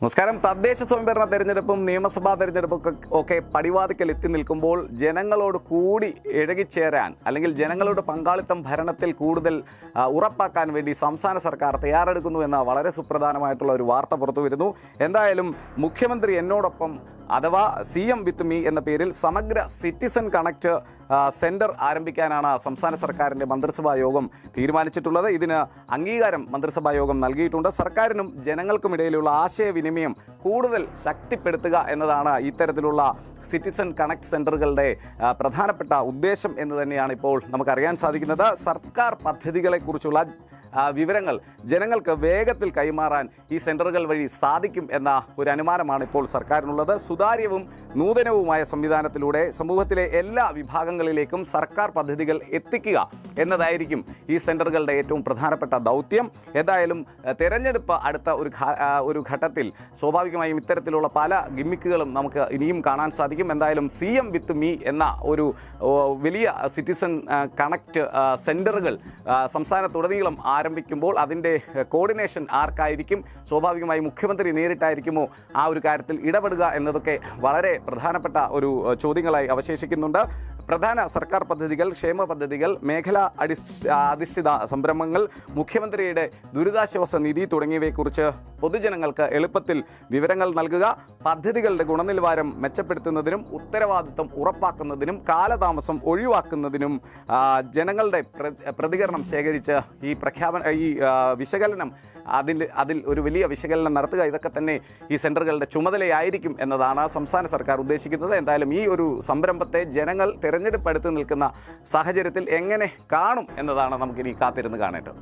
നമസ്കാരം. തദ്ദേശ സ്വയംഭരണ തെരഞ്ഞെടുപ്പും നിയമസഭാ തെരഞ്ഞെടുപ്പും ഒക്കെ- പടിവാതിക്കൽ എത്തി നിൽക്കുമ്പോൾ ജനങ്ങളോട് കൂടി ഇഴകിച്ചേരാൻ അല്ലെങ്കിൽ ജനങ്ങളുടെ പങ്കാളിത്തം ഭരണത്തിൽ കൂടുതൽ ഉറപ്പാക്കാൻ വേണ്ടി സംസ്ഥാന സർക്കാർ തയ്യാറെടുക്കുന്നു എന്ന വളരെ സുപ്രധാനമായിട്ടുള്ള ഒരു വാർത്ത പുറത്തു വരുന്നു എന്തായാലും മുഖ്യമന്ത്രി എന്നോടൊപ്പം അഥവാ സി എം വിത്ത് മീ എന്ന പേരിൽ സമഗ്ര സിറ്റിസൺ കണക്ട് സെന്റർ ആരംഭിക്കാനാണ് സംസ്ഥാന സർക്കാരിന്റെ മന്ത്രിസഭാ യോഗം തീരുമാനിച്ചിട്ടുള്ളത്. ഇതിന് അംഗീകാരം മന്ത്രിസഭാ യോഗം നൽകിയിട്ടുണ്ട്. സർക്കാരിനും ജനങ്ങൾക്കും ഇടയിലുള്ള ആശയവിനിമയം കൂടുതൽ ശക്തിപ്പെടുത്തുക എന്നതാണ് ഇത്തരത്തിലുള്ള സിറ്റിസൺ കണക്ട് സെന്ററുകളുടെ പ്രധാനപ്പെട്ട ഉദ്ദേശം എന്ന് തന്നെയാണ് ഇപ്പോൾ നമുക്കറിയാൻ സാധിക്കുന്നത്. സർക്കാർ പദ്ധതികളെക്കുറിച്ചുള്ള വിവരങ്ങൾ ജനങ്ങൾക്ക് വേഗത്തിൽ കൈമാറാൻ ഈ സെന്ററുകൾ വഴി സാധിക്കും എന്ന ഒരു അനുമാനമാണ് ഇപ്പോൾ സർക്കാരിനുള്ളത്. സുതാര്യവും നൂതനവുമായ സംവിധാനത്തിലൂടെ സമൂഹത്തിലെ എല്ലാ വിഭാഗങ്ങളിലേക്കും സർക്കാർ പദ്ധതികൾ എത്തിക്കുക എന്നതായിരിക്കും ഈ സെന്ററുകളുടെ ഏറ്റവും പ്രധാനപ്പെട്ട ദൗത്യം. എന്തായാലും തെരഞ്ഞെടുപ്പ് അടുത്ത ഒരു ഒരു ഘട്ടത്തിൽ സ്വാഭാവികമായും ഇത്തരത്തിലുള്ള പല ഗിമ്മിക്കുകളും നമുക്ക് ഇനിയും കാണാൻ സാധിക്കും. എന്തായാലും സി എം വിത്ത് മീ എന്ന ഒരു വലിയ സിറ്റിസൺ കണക്റ്റ് സെന്ററുകൾ സംസ്ഥാനത്തുടനീളം ആരംഭിക്കുമ്പോൾ അതിന്റെ കോർഡിനേഷൻ ആർക്കായിരിക്കും? സ്വാഭാവികമായി മുഖ്യമന്ത്രി നേരിട്ടായിരിക്കുമോ ആ ഒരു കാര്യത്തിൽ ഇടപെടുക എന്നതൊക്കെ വളരെ പ്രധാനപ്പെട്ട ഒരു ചോദ്യങ്ങളായി അവശേഷിക്കുന്നുണ്ട്. പ്രധാന സർക്കാർ പദ്ധതികൾ ക്ഷേമ പദ്ധതികൾ മേഖലാ അധിഷ്ഠിത സംരംഭങ്ങൾ മുഖ്യമന്ത്രിയുടെ ദുരിതാശ്വാസ നിധി തുടങ്ങിയവയെക്കുറിച്ച് പൊതുജനങ്ങൾക്ക് എളുപ്പത്തിൽ വിവരങ്ങൾ നൽകുക പദ്ധതികളുടെ ഗുണനിലവാരം മെച്ചപ്പെടുത്തുന്നതിനും ഉത്തരവാദിത്തം ഉറപ്പാക്കുന്നതിനും കാലതാമസം ഒഴിവാക്കുന്നതിനും ജനങ്ങളുടെ പ്രതികരണം ശേഖരിച്ച് ഈ പ്രഖ്യാപന ഈ വിശകലനം അതിൽ അതിൽ ഒരു വലിയ വിശകലനം നടത്തുക. ഇതൊക്കെ തന്നെ ഈ സെന്ററുകളുടെ ചുമതലയായിരിക്കും എന്നതാണ് സംസ്ഥാന സർക്കാർ ഉദ്ദേശിക്കുന്നത്. എന്തായാലും ഈ ഒരു സംരംഭത്തെ ജനങ്ങൾ തിരഞ്ഞെടുപ്പ് അടുത്ത് നിൽക്കുന്ന സാഹചര്യത്തിൽ എങ്ങനെ കാണും എന്നതാണ് നമുക്കിനി കാത്തിരുന്ന് കാണേണ്ടത്.